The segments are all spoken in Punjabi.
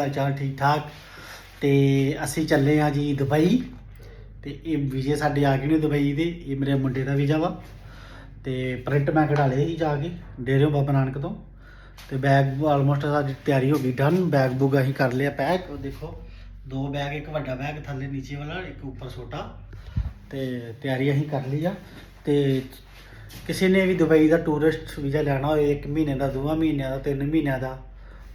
ਹਾਲ ਚਾਲ ਠੀਕ ਠਾਕ ਤੇ ਅਸੀਂ ਚੱਲੇ ਆ ਜੀ ਦੁਬਈ। ਤੇ ਇਹ ਵੀਜ਼ੇ ਸਾਡੇ ਆ ਗਏ ਨੇ ਦੁਬਈ ਦੇ। ਇਹ ਮੇਰੇ ਮੁੰਡੇ ਦਾ ਵੀਜ਼ਾ ਵਾ। ਤੇ ਪ੍ਰਿੰਟ ਮੈਂ ਕਢਾ ਲਏ ਸੀ ਜਾ ਕੇ। ਡੇਰਿਓ ਬਾਬਾ ਨਾਨਕ ਤੋਂ। ਤੇ ਬੈਗ ਆਲਮੋਸਟ ਸਾਡੀ ਤਿਆਰੀ ਹੋ ਗਈ ਡਨ ਬੈਗ ਬੁਗ ਅਸੀਂ ਕਰ ਲਿਆ ਪੈਕ। ਉਹ ਦੇਖੋ, ਦੋ ਬੈਗ, ਇੱਕ ਵੱਡਾ ਬੈਗ, ਥੱਲੇ ਨੀਚੇ ਵਾਲਾ, ਇੱਕ ਉੱਪਰ ਛੋਟਾ। ਤੇ ਤਿਆਰੀ ਅਸੀਂ ਕਰ ਲਈ ਆ। ਤੇ ਕਿਸੇ ਨੇ ਵੀ ਦੁਬਈ ਦਾ ਟੂਰਿਸਟ ਵੀਜ਼ਾ ਲੈਣਾ ਹੋਏ 1 ਮਹੀਨੇ ਦਾ 2 ਮਹੀਨਿਆਂ ਦਾ 3 ਮਹੀਨਿਆਂ ਦਾ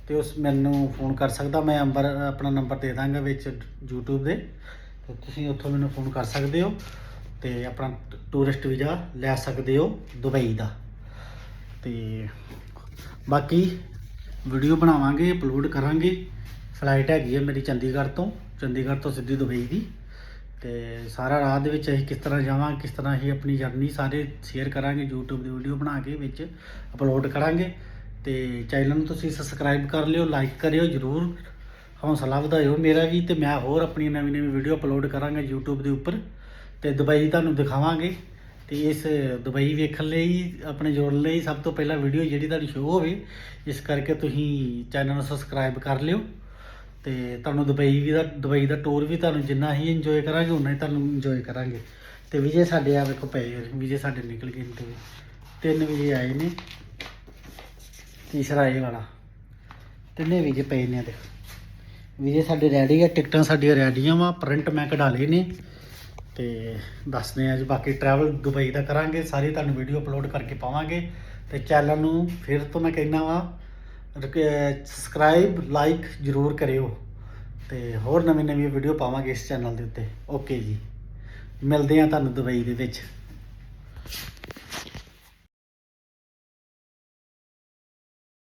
ਤੇ ਉਸ ਮੈਨੂੰ ਫੋਨ ਕਰ ਸਕਦਾ, ਮੈਂ ਅੰਬਰ, ਆਪਣਾ ਨੰਬਰ ਦੇ ਦਾਂਗਾ ਵਿੱਚ YouTube ਦੇ, ਤੇ ਤੁਸੀਂ ਉੱਥੋਂ ਮੈਨੂੰ ਫੋਨ ਕਰ ਸਕਦੇ ਹੋ ਤੇ ਆਪਣਾ ਟੂਰਿਸਟ ਵੀਜ਼ਾ ਲੈ ਸਕਦੇ ਹੋ ਦੁਬਈ ਦਾ। ਤੇ ਬਾਕੀ ਵੀਡੀਓ ਬਣਾਵਾਂਗੇ, ਅਪਲੋਡ ਕਰਾਂਗੇ। ਫਲਾਈਟ ਹੈਗੀ ਹੈ ਮੇਰੀ ਚੰਡੀਗੜ੍ਹ ਤੋਂ ਚੰਡੀਗੜ੍ਹ ਤੋਂ ਸਿੱਧੀ ਦੁਬਈ ਦੀ। ਤੇ ਸਾਰਾ ਰਾਹ ਦੇ ਵਿੱਚ ਅਸੀਂ ਕਿਸ ਤਰ੍ਹਾਂ ਜਾਵਾਂ, ਕਿਸ ਤਰ੍ਹਾਂ ਅਸੀਂ ਆਪਣੀ ਜਰਨੀ ਸਾਰੇ ਸ਼ੇਅਰ ਕਰਾਂਗੇ, YouTube ਦੀ ਵੀਡੀਓ ਬਣਾ ਕੇ ਵਿੱਚ ਅਪਲੋਡ ਕਰਾਂਗੇ। ਤੇ ਚੈਨਲ ਨੂੰ ਤੁਸੀਂ ਸਬਸਕ੍ਰਾਈਬ ਕਰ ਲਿਓ ਲਾਈਕ ਕਰਿਓ ਜਰੂਰ। ਹੌਸਲਾ ਵਧਾਇਓ ਮੇਰਾ ਵੀ ਤੇ ਮੈਂ ਹੋਰ ਆਪਣੀ ਨਵੀਂ ਨਵੀਂ ਵੀਡੀਓ ਅਪਲੋਡ ਕਰਾਂਗਾ YouTube ਦੇ ਉੱਪਰ। ਤੇ ਦੁਬਈ ਤੁਹਾਨੂੰ ਦਿਖਾਵਾਂਗੇ। ਤੇ ਇਸ ਦੁਬਈ ਵੇਖਣ ਲਈ, ਆਪਣੇ ਜੋੜਨ ਲਈ ਸਭ ਤੋਂ ਪਹਿਲਾਂ ਵੀਡੀਓ ਜਿਹੜੀ ਤੁਹਾਡੀ ਸ਼ੋ ਹੋਵੇ, ਇਸ ਕਰਕੇ ਤੁਸੀਂ ਚੈਨਲ ਨੂੰ ਸਬਸਕ੍ਰਾਈਬ ਕਰ ਲਿਓ। ਤੇ ਤੁਹਾਨੂੰ ਦੁਬਈ ਵੀ ਦਾ, ਦੁਬਈ ਦਾ ਟੂਰ ਵੀ ਤੁਹਾਨੂੰ ਜਿੰਨਾ ਹੀ ਇੰਜੋਏ ਕਰਾਂਗੇ, ਉਨਾ ਹੀ ਤੁਹਾਨੂੰ ਇੰਜੋਏ ਕਰਾਂਗੇ। ਤੇ ਵਿਜੇ ਸਾਡੇ ਆ ਵੇਖੋ ਪਏ ਵਿਜੇ ਸਾਡੇ ਨਿਕਲ ਗਏ ਨੇ ਤੇ ਤਿੰਨ ਵੀਜ਼ੇ ਆਏ ਨੇ। ਤੀਸਰਾ ਇਹ ਵਾਲਾ ਤਿੰਨੇ ਵੀਜ਼ੇ ਪਏ ਨੇ ਆ ਦੇਖੋ। ਵੀਜ਼ੇ ਸਾਡੇ ਰੈਡੀ ਆ, ਟਿਕਟਾਂ ਸਾਡੀਆਂ ਰੈਡੀਆਂ ਵਾ ਪ੍ਰਿੰਟ ਮੈਂ ਕਢਾ ਲਏ ਨੇ। ਤੇ ਦੱਸਦੇ ਆ ਜੀ ਬਾਕੀ ਟਰੈਵਲ ਦੁਬਈ ਦਾ ਕਰਾਂਗੇ, ਸਾਰੀ ਤੁਹਾਨੂੰ ਵੀਡੀਓ ਅਪਲੋਡ ਕਰਕੇ ਪਾਵਾਂਗੇ। ਤੇ ਚੈਨਲ ਨੂੰ ਫਿਰ ਤੋਂ ਮੈਂ ਕਹਿਣਾ ਵਾ ਸਬਸਕ੍ਰਾਈਬ ਲਾਈਕ ਜਰੂਰ ਕਰਿਓ। ਤੇ ਹੋਰ ਨਵੀਂ ਨਵੀਂ ਵੀਡੀਓ ਪਾਵਾਂਗੇ ਇਸ ਚੈਨਲ ਦੇ ਉੱਤੇ। ਓਕੇ ਜੀ। ਮਿਲਦੇ ਆ ਤੁਹਾਨੂੰ ਦੁਬਈ ਦੇ ਵਿੱਚ।